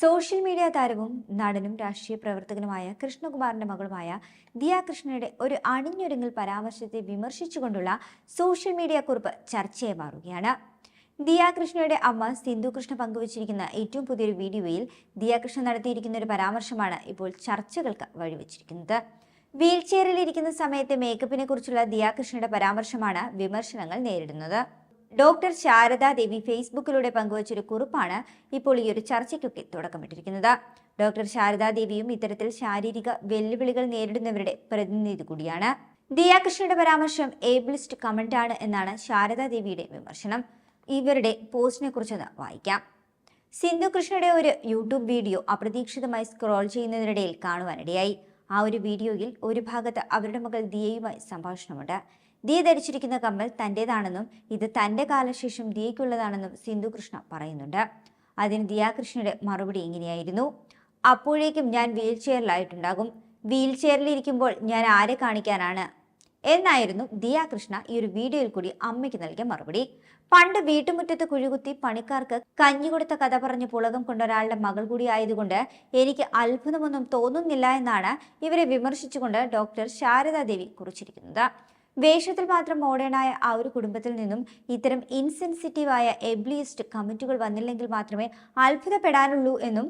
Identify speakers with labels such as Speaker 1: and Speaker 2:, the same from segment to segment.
Speaker 1: Social media താരവും നടനും രാഷ്ട്രീയ പ്രവർത്തകനുമായ കൃഷ്ണകുമാറിന്റെ മകളുമായ ദിയ കൃഷ്ണയുടെ ഒരു അണിഞ്ഞൊരുങ്ങൽ പരാമർശത്തെ വിമർശിച്ചുകൊണ്ടുള്ള സോഷ്യൽ മീഡിയ കുറിപ്പ് ചർച്ചയായി മാറുകയാണ്. ദിയ കൃഷ്ണയുടെ അമ്മ സിന്ധു കൃഷ്ണ പങ്കുവച്ചിരിക്കുന്ന ഏറ്റവും പുതിയൊരു വീഡിയോയിൽ ദിയ കൃഷ്ണ നടത്തിയിരിക്കുന്ന ഒരു പരാമർശമാണ് ഇപ്പോൾ ചർച്ചകൾക്ക് വഴിവെച്ചിരിക്കുന്നത്. വീൽ ചെയറിൽ ഇരിക്കുന്ന സമയത്തെ മേക്കപ്പിനെ കുറിച്ചുള്ള ദിയ കൃഷ്ണയുടെ പരാമർശമാണ് വിമർശനങ്ങൾ നേരിടുന്നത്. ഡോക്ടർ ശാരദാദേവി ഫേസ്ബുക്കിലൂടെ പങ്കുവച്ചൊരു കുറിപ്പാണ് ഇപ്പോൾ ഈ ഒരു ചർച്ചയ്ക്കൊക്കെ തുടക്കമിട്ടിരിക്കുന്നത്. ഡോക്ടർ ശാരദാ ദേവിയും ഇത്തരത്തിൽ ശാരീരിക വെല്ലുവിളികൾ നേരിടുന്നവരുടെ പ്രതിനിധി കൂടിയാണ്. ദിയാകൃഷ്ണയുടെ പരാമർശം ഏബിളിസ്റ്റ് ആണ് എന്നാണ് ശാരദാ ദേവിയുടെ വിമർശനം. ഇവരുടെ പോസ്റ്റിനെ കുറിച്ചൊന്ന് വായിക്കാം. സിന്ധു കൃഷ്ണയുടെ ഒരു യൂട്യൂബ് വീഡിയോ അപ്രതീക്ഷിതമായി സ്ക്രോൾ ചെയ്യുന്നതിനിടയിൽ കാണുവാനിടയായി. ആ ഒരു വീഡിയോയിൽ ഒരു ഭാഗത്ത് അവരുടെ മകൾ ദിയയുമായി സംഭാഷണമുണ്ട്. ദിയ ധരിച്ചിരിക്കുന്ന കമ്മൽ തന്റേതാണെന്നും ഇത് തന്റെ കാലശേഷം ദിയയ്ക്കുള്ളതാണെന്നും സിന്ധു കൃഷ്ണ പറയുന്നുണ്ട്. അതിന് ദിയാകൃഷ്ണയുടെ മറുപടി ഇങ്ങനെയായിരുന്നു. അപ്പോഴേക്കും ഞാൻ വീൽ ചെയറിലായിട്ടുണ്ടാകും വീൽ ചെയറിലിരിക്കുമ്പോൾ ഞാൻ ആരെ കാണിക്കാനാണ്? എന്നായിരുന്നു ദിയാകൃഷ്ണ ഈ ഒരു വീഡിയോയിൽ കൂടി അമ്മയ്ക്ക് നൽകിയ മറുപടി. പണ്ട് വീട്ടുമുറ്റത്ത് കുഴികുത്തി പണിക്കാർക്ക് കഞ്ഞി കൊടുത്ത കഥ പറഞ്ഞ് പുളകം കൊണ്ട ഒരാളുടെ മകൾ കൂടി ആയതുകൊണ്ട് എനിക്ക് അത്ഭുതമൊന്നും തോന്നുന്നില്ല എന്നാണ് ഇവരെ വിമർശിച്ചുകൊണ്ട് ഡോക്ടർ ശാരദാദേവി കുറിച്ചിരിക്കുന്നത്. വേഷത്തിൽ മാത്രം മോഡേണായ ആ ഒരു കുടുംബത്തിൽ നിന്നും ഇത്തരം ഇൻസെൻസിറ്റീവായ എബ്ലിയസ്റ്റ് കമന്റുകൾ വന്നില്ലെങ്കിൽ മാത്രമേ അത്ഭുതപ്പെടാനുള്ളൂ എന്നും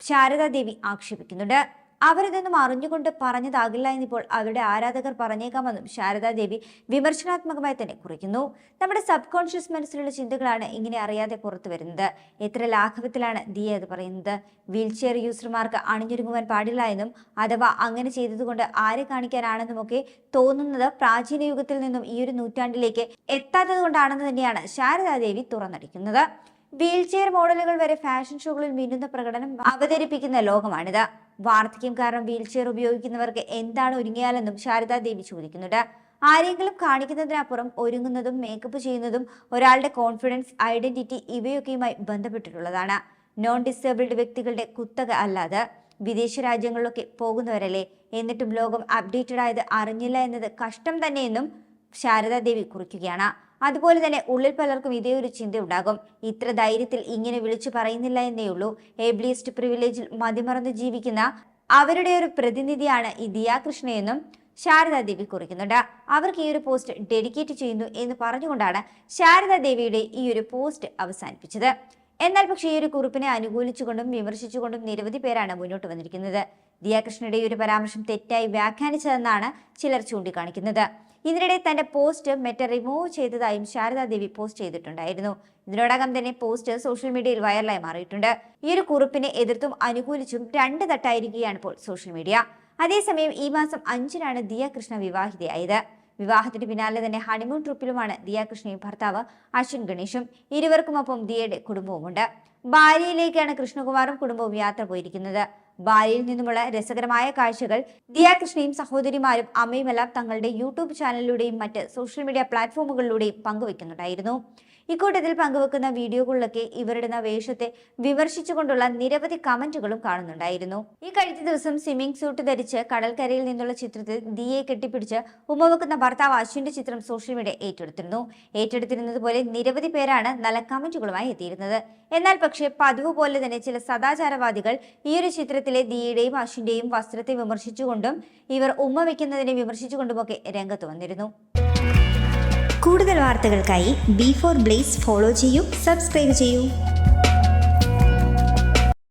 Speaker 1: ശാരദാദേവി ആക്ഷേപിക്കുന്നുണ്ട്. അവരിതൊന്നും അറിഞ്ഞുകൊണ്ട് പറഞ്ഞതാകില്ല എന്നിപ്പോൾ അവരുടെ ആരാധകർ പറഞ്ഞേക്കാമെന്നും ശാരദാദേവി വിമർശനാത്മകമായി തന്നെ കുറിക്കുന്നു. നമ്മുടെ സബ് കോൺഷ്യസ് മനസ്സിലുള്ള ചിന്തകളാണ് ഇങ്ങനെ അറിയാതെ പുറത്തു വരുന്നത്. എത്ര ലാഘവത്തിലാണ് ദിയ അത് പറയുന്നത്. വീൽ ചെയർ യൂസർമാർക്ക് അണിഞ്ഞൊരുങ്ങുവാൻ പാടില്ല എന്നും അഥവാ അങ്ങനെ ചെയ്തതുകൊണ്ട് ആരെ കാണിക്കാനാണെന്നുമൊക്കെ തോന്നുന്നത് പ്രാചീന യുഗത്തിൽ നിന്നും ഈ ഒരു നൂറ്റാണ്ടിലേക്ക് എത്താത്തത് കൊണ്ടാണെന്ന് തന്നെയാണ് ശാരദാദേവി തുറന്നടിക്കുന്നത്. വീൽ ചെയർ മോഡലുകൾ വരെ ഫാഷൻ ഷോകളിൽ മിന്നുന്ന പ്രകടനം അവതരിപ്പിക്കുന്ന ലോകമാണിത്. വാർദ്ധക്യം കാരണം വീൽ ചെയർ ഉപയോഗിക്കുന്നവർക്ക് എന്താണ് ഒരുങ്ങിയാലെന്നും ശാരദാ ദേവി ചോദിക്കുന്നുണ്ട്. ആരെങ്കിലും കാണിക്കുന്നതിനപ്പുറം ഒരുങ്ങുന്നതും മേക്കപ്പ് ചെയ്യുന്നതും ഒരാളുടെ കോൺഫിഡൻസ് ഐഡന്റിറ്റി ഇവയൊക്കെയുമായി ബന്ധപ്പെട്ടിട്ടുള്ളതാണ്. നോൺ ഡിസേബിൾഡ് വ്യക്തികളുടെ കുത്തക അല്ലാതെ വിദേശ രാജ്യങ്ങളിലൊക്കെ പോകുന്നവരല്ലേ? എന്നിട്ടും ലോകം അപ്ഡേറ്റഡ് ആയത് അറിഞ്ഞില്ല എന്നത് കഷ്ടം തന്നെയെന്നും ശാരദാ ദേവി കുറിക്കുകയാണ്. അതുപോലെ തന്നെ ഉള്ളിൽ പലർക്കും ഇതേ ഒരു ചിന്ത ഉണ്ടാകും. ഇത്ര ധൈര്യത്തിൽ ഇങ്ങനെ വിളിച്ചു പറയുന്നില്ല എന്നേ ഉള്ളൂ. ഏബ്ലിയസ്റ്റ് പ്രിവിലേജിൽ മതിമറന്ന് ജീവിക്കുന്ന അവരുടെ ഒരു പ്രതിനിധിയാണ് ഈ ദിയാകൃഷ്ണയെന്നും കൃഷ്ണയെന്നും ശാരദാ ദേവി കുറിക്കുന്നുണ്ട്. അവർക്ക് ഈ ഒരു പോസ്റ്റ് ഡെഡിക്കേറ്റ് ചെയ്യുന്നു എന്ന് പറഞ്ഞുകൊണ്ടാണ് ശാരദാദേവിയുടെ ഈ ഒരു പോസ്റ്റ് അവസാനിപ്പിച്ചത്. എന്നാൽ പക്ഷേ ഈ ഒരു കുറിപ്പിനെ അനുകൂലിച്ചുകൊണ്ടും വിമർശിച്ചുകൊണ്ടും നിരവധി പേരാണ് മുന്നോട്ട് വന്നിരിക്കുന്നത്. ദിയാകൃഷ്ണയുടെ ഈ ഒരു പരാമർശം തെറ്റായി വ്യാഖ്യാനിച്ചതെന്നാണ് ചിലർ ചൂണ്ടിക്കാണിക്കുന്നത്. ഇതിനിടെ തന്റെ പോസ്റ്റ് മെറ്റ റിമൂവ് ചെയ്തതായും ശാരദാദേവി പോസ്റ്റ് ചെയ്തിട്ടുണ്ടായിരുന്നു. ഇതിനോടകം തന്നെ പോസ്റ്റ് സോഷ്യൽ മീഡിയയിൽ വൈറലായി മാറിയിട്ടുണ്ട്. ഈ ഒരു കുറിപ്പിനെ എതിർത്തും അനുകൂലിച്ചും രണ്ട് തട്ടായിരിക്കുകയാണ് ഇപ്പോൾ സോഷ്യൽ മീഡിയ. അതേസമയം ഈ മാസം അഞ്ചിനാണ് ദിയ കൃഷ്ണ വിവാഹിതയായത്. വിവാഹത്തിന് പിന്നാലെ തന്നെ ഹണിമൂൺ ട്രിപ്പിലുമാണ് ദിയ കൃഷ്ണയും ഭർത്താവ് അശ്വിൻ ഗണേഷും ഇരുവർക്കുമൊപ്പം ദിയയുടെ കുടുംബവുമുണ്ട്. ബാലിയിലേക്കാണ് കൃഷ്ണകുമാറും കുടുംബവും യാത്ര പോയിരിക്കുന്നത്. ബാലിയിൽ നിന്നുമുള്ള രസകരമായ കാഴ്ചകൾ ദിയ ദിയാകൃഷ്ണയും സഹോദരിമാരും അമ്മയുമെല്ലാം തങ്ങളുടെ യൂട്യൂബ് ചാനലിലൂടെയും മറ്റ് സോഷ്യൽ മീഡിയ പ്ലാറ്റ്ഫോമുകളിലൂടെയും പങ്കുവെക്കുന്നുണ്ടായിരുന്നു ഇക്കൂട്ടത്തിൽ പങ്കുവെക്കുന്ന വീഡിയോകളിലൊക്കെ ഇവരുടെ വേഷത്തെ വിമർശിച്ചുകൊണ്ടുള്ള നിരവധി കമന്റുകളും കാണുന്നുണ്ടായിരുന്നു. ഈ കഴിഞ്ഞ ദിവസം സ്വിമ്മിംഗ് സ്യൂട്ട് ധരിച്ച് കടൽക്കരയിൽ നിന്നുള്ള ചിത്രത്തിൽ ദിയെ കെട്ടിപ്പിടിച്ച് ഉമ്മവെക്കുന്ന ഭർത്താവ് അശ്വിന്റെ ചിത്രം സോഷ്യൽ മീഡിയ ഏറ്റെടുത്തിരുന്നു. ഏറ്റെടുത്തിരുന്നത് പോലെ നിരവധി പേരാണ് നല്ല കമന്റുകളുമായി എത്തിയിരുന്നത്. എന്നാൽ പക്ഷേ പതിവ് പോലെ തന്നെ ചില സദാചാരവാദികൾ ഈ ഒരു ചിത്രത്തിലെ ദിയുടെയും അശ്വിന്റെയും വസ്ത്രത്തെ വിമർശിച്ചുകൊണ്ടും ഇവർ ഉമ്മ വയ്ക്കുന്നതിനെ വിമർശിച്ചുകൊണ്ടുമൊക്കെ രംഗത്ത് വന്നിരുന്നു. കൂടുതൽ വാർത്തകൾക്കായി ബി ഫോർ ബ്ലേസ് ഫോളോ ചെയ്യൂ സബ്സ്ക്രൈബ് ചെയ്യൂ.